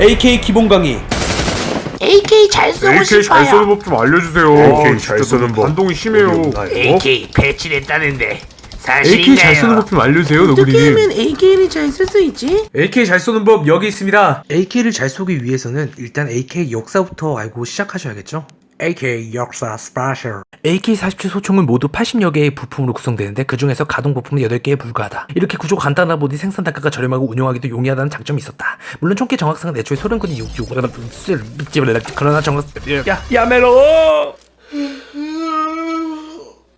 AK 기본 강의 AK 잘 쓰고 AK 잘 쓰는. 법 좀 알려주세요. AK 진짜 잘 쓰는 너무 법. 반동이 심해요. 어? AK 배치됐다는데 AK 사실인가요? 잘 쓰는 법 좀 알려주세요, 어떻게 너구리. 하면 AK를 잘 쓸 수 있지? AK 잘 쏘는 법 여기 있습니다 AK를 잘 쏘기 위해서는 일단 AK 역사부터 알고 시작하셔야겠죠 AK 역사 스페셜 AK-47 소총은 모두 80여 개의 부품으로 구성되는데 그 중에서 가동 부품은 8개에 불과하다. 이렇게 구조가 간단하다 보니 생산 단가가 저렴하고 운용하기도 용이하다는 장점이 있었다. 물론 총기 정확성은 애초에 소련군이 66 그러나 정확... 야, 야메로!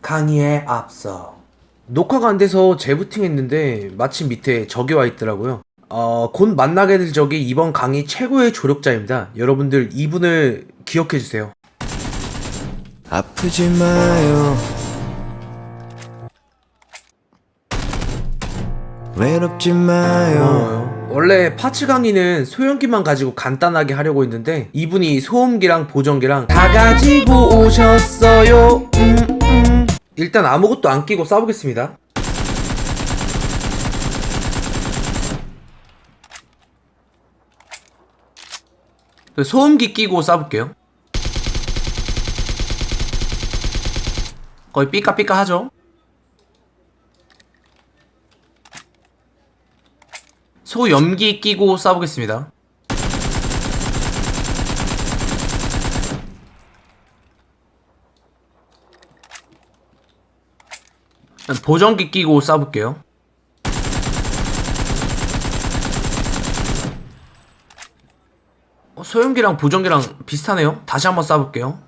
강의에 앞서 녹화가 안 돼서 재부팅 했는데 마침 밑에 적이 와 있더라고요. 어, 곧 만나게 될 적이 이번 강의 최고의 조력자입니다. 여러분들 이분을 기억해 주세요. 아프지 마요 외롭지 마요. 원래 파츠 강의는 소형기만 가지고 간단하게 하려고 했는데 이분이 소음기랑 보정기랑 다 가지고 오셨어요. 음, 음. 일단 아무것도 안 끼고 싸보겠습니다. 소음기 끼고 싸볼게요. 거의 삐까삐까 하죠. 소 염기 끼고 싸보겠습니다. 보정기 끼고 싸볼게요. 어, 소염기랑 보정기랑 비슷하네요. 다시 한번 싸볼게요.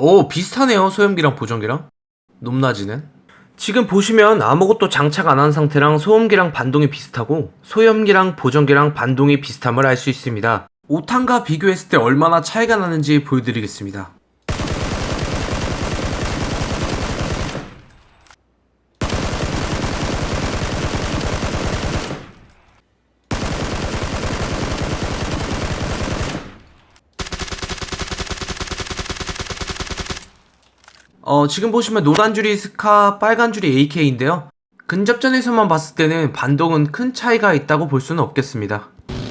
오, 비슷하네요. 소염기랑 보정기랑. 높낮이는. 지금 보시면 아무것도 장착 안 한 상태랑 소음기랑 반동이 비슷하고 소염기랑 보정기랑 반동이 비슷함을 알 수 있습니다. 5탄과 비교했을 때 얼마나 차이가 나는지 보여드리겠습니다. 어, 지금 보시면 노란 줄이 스카, 빨간 줄이 AK인데요. 근접전에서만 봤을 때는 반동은 큰 차이가 있다고 볼 수는 없겠습니다.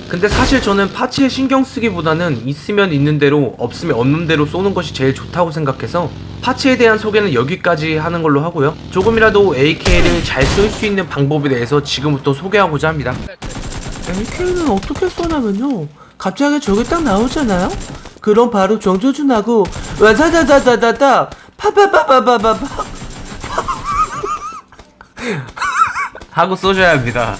근데 사실 저는 파츠에 신경 쓰기보다는 있으면 있는 대로 없으면 없는 대로 쏘는 것이 제일 좋다고 생각해서 파츠에 대한 소개는 여기까지 하는 걸로 하고요. 조금이라도 AK를 잘 쏠 수 있는 방법에 대해서 지금부터 소개하고자 합니다. AK는 어떻게 쏘냐면요. 갑자기 저기 딱 나오잖아요. 그럼 바로 정조준하고 와다다다다다다 파파파파파파파 하고 쏘셔야 합니다.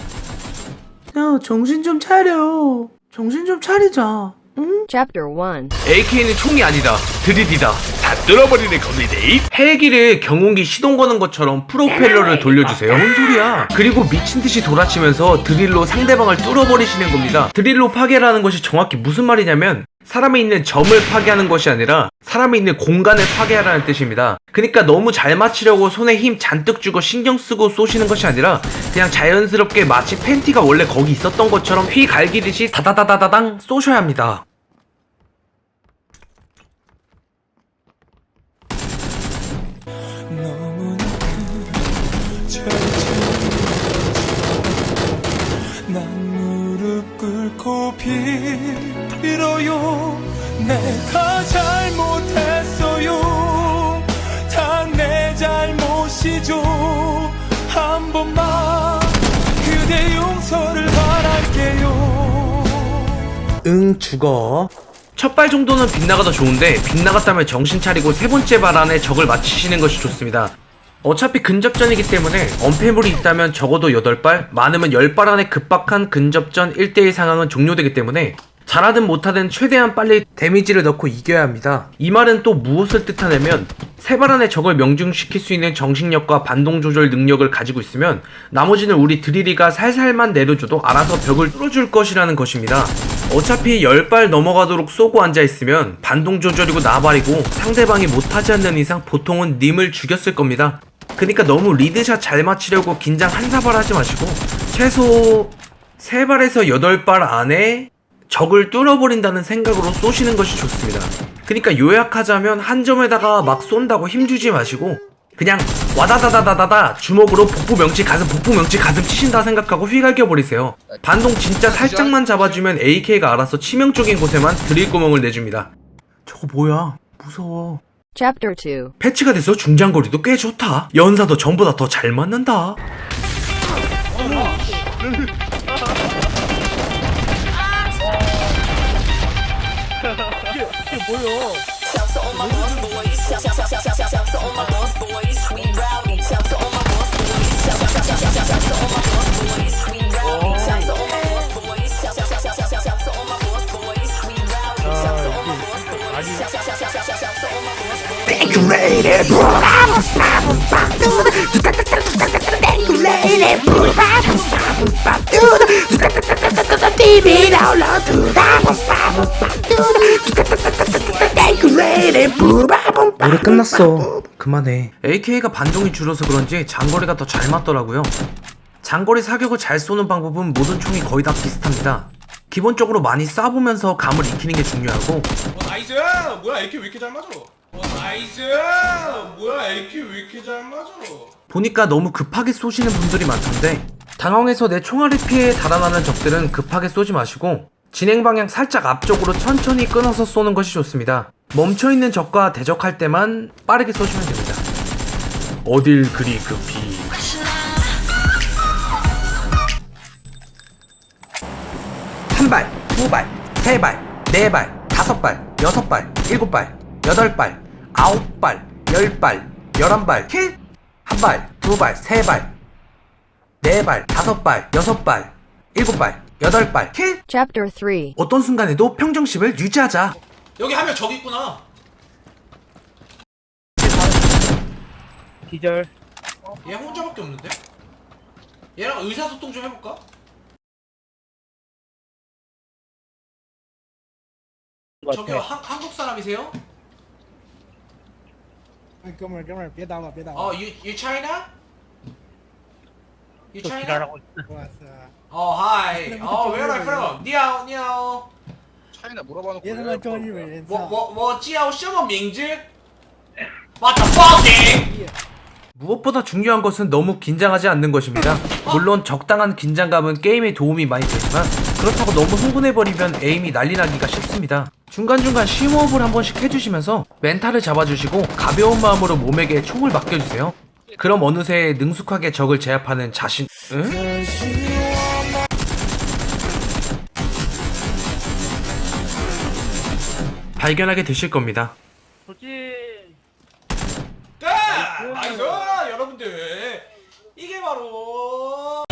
야 정신 좀 차려. 정신 좀 차리자. 응? Chapter 1 AK는 총이 아니다. 드릴이다. 다 뚫어버리는 겁니다. 헬기를 경운기 시동 거는 것처럼 프로펠러를 돌려주세요. 뭔 소리야? 그리고 미친 듯이 돌아치면서 드릴로 상대방을 뚫어버리시는 겁니다. 드릴로 파괴라는 것이 정확히 무슨 말이냐면 사람이 있는 점을 파괴하는 것이 아니라 사람이 있는 공간을 파괴하라는 뜻입니다. 그러니까 너무 잘 맞히려고 손에 힘 잔뜩 주고 신경 쓰고 쏘시는 것이 아니라 그냥 자연스럽게 마치 팬티가 원래 거기 있었던 것처럼 휘 갈기듯이 다다다다다당 쏘셔야 합니다. 난 무릎 꿇고 빌 어요. 내가 잘못했어요. 다 내 잘못이죠. 한 번만 그대 용서를 바랄게요. 응 죽어. 첫 발 정도는 빗나가도 좋은데 빗나갔다면 정신 차리고 세 번째 발 안에 적을 맞히시는 것이 좋습니다. 어차피 근접전이기 때문에 언패물이 있다면 적어도 8발, 많으면 10발 안에 급박한 근접전 1대1 상황은 종료되기 때문에 잘하든 못하든 최대한 빨리 데미지를 넣고 이겨야 합니다. 이 말은 또 무엇을 뜻하냐면 세발 안에 적을 명중시킬 수 있는 정신력과 반동 조절 능력을 가지고 있으면 나머지는 우리 드리리가 살살만 내려줘도 알아서 벽을 뚫어줄 것이라는 것입니다. 어차피 10발 넘어가도록 쏘고 앉아있으면 반동 조절이고 나발이고 상대방이 못하지 않는 이상 보통은 님을 죽였을 겁니다. 그니까 너무 리드샷 잘 맞히려고 긴장 한 사발 하지 마시고 최소 3발에서 8발 안에 적을 뚫어버린다는 생각으로 쏘시는 것이 좋습니다. 그러니까 요약하자면 한 점에다가 막 쏜다고 힘주지 마시고 그냥 와다다다다다다 주먹으로 복부 명치 가슴 복부 명치 가슴 치신다 생각하고 휘갈겨 버리세요. 반동 진짜 살짝만 잡아주면 AK가 알아서 치명적인 곳에만 드릴 구멍을 내줍니다. 저거 뭐야? 무서워. Chapter 2 패치가 돼서 중장거리도 꽤 좋다. 연사도 전보다 더 잘 맞는다. Shout, shout, shout to all 노래 끝났어. 그만해. AK가 반동이 줄어서 그런지 장거리가 더 잘 맞더라고요. 장거리 사격을 잘 쏘는 방법은 모든 총이 거의 다 비슷합니다. 기본적으로 많이 쏴보면서 감을 익히는 게 중요하고 어, 나이스! 뭐야, AK 왜 이렇게 잘 맞아? 어, 나이스! 뭐야, AK 왜 이렇게 잘 맞아? 보니까 너무 급하게 쏘시는 분들이 많던데 당황해서 내 총알의 피해에 달아나는 적들은 급하게 쏘지 마시고 진행 방향 살짝 앞쪽으로 천천히 끊어서 쏘는 것이 좋습니다. 멈춰있는 적과 대적할 때만 빠르게 쏘시면 됩니다. 어딜 그리 급히 한 발, 두 발, 세 발, 네 발, 다섯 발, 여섯 발, 일곱 발, 여덟 발, 아홉 발, 열 발, 열한 발, 킬! 한 발, 두 발, 세 발, 네 발, 다섯 발, 여섯 발, 일곱 발, 여덟 발, 킬! Chapter 3 어떤 순간에도 평정심을 유지하자. 여기 한 명 저기 있구나. 기절 얘 혼자밖에 없는데? 얘랑 의사소통 좀 해볼까? 저기요, 한, 한국 사람이세요?哥们儿，哥们儿，别打我，别打我！ 어, you, you China? You 또 China? 지랄하고 있어我操！ 어, hi. 어, where are you from? 你好,你好.차이나 물어봐놓고 别他妈装日本人！我操！我我叫什么名字？What the fuck? 무엇보다 중요한 것은 너무 긴장하지 않는 것입니다. 물론 적당한 긴장감은 게임에 도움이 많이 되지만 그렇다고 너무 흥분해버리면 에임이 난리나기가 쉽습니다. 중간중간 심호흡을 한 번씩 해주시면서 멘탈을 잡아주시고 가벼운 마음으로 몸에게 총을 맡겨주세요. 그럼 어느새 능숙하게 적을 제압하는 자신... 응? 발견하게 되실 겁니다. 솔직히 끝! 나이스! 여러분들 이게 바로